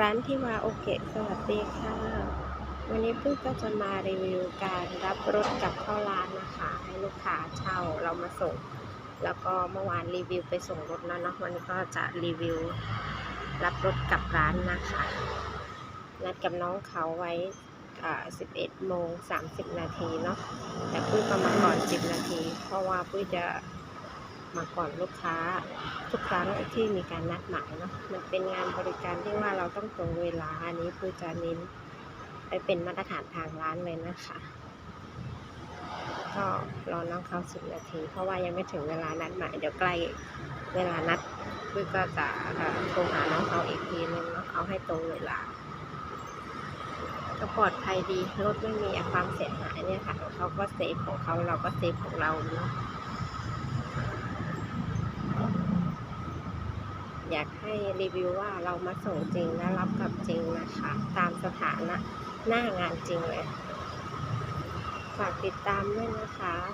ร้านที่วาโอเกะสวัสดีค่ะ วันนี้ปุ้ยก็จะมารีวิวการรับรถกลับเข้าร้านนะคะ ให้ลูกค้าเช่าเรามาส่ง แล้วก็เมื่อวานรีวิวไปส่งรถแล้วเนาะวันนี้ก็จะรีวิวรับรถกลับร้านนะคะนัดกับน้องเขาไว้11โมง30 นาทีเนาะแต่ปุ้ยก็มาณก่อน 10 นาที เพราะว่าปุ้ยจะ มาก่อนลูกค้า ทุกครั้งที่มีการนัดหมายเนาะมันเป็นงานบริการที่ว่าเราต้องตรงเวลาอันนี้ปุ้ยจะเน้นไปเป็นมาตรฐานทางร้านเลยนะคะก็รอน้องเขา10นาที เพราะว่ายังไม่ถึงเวลานัดหมายเดี๋ยวใกล้เวลานัดปุ้ยก็จะโทรหาน้องเขาอีกทีนึงเนาะเอาให้ตรงเวลาก็ปลอดภัยดีรถไม่มีความเสียหายเนี่ยค่ะเขาก็เซฟของเขาเราก็เซฟของเราเนาะ อยากให้รีวิวว่าเรามาส่งจริงและรับกลับจริงนะคะ ตามสถานะหน้างานจริงเลย ฝากติดตามด้วยนะคะสวัสดีค่ะ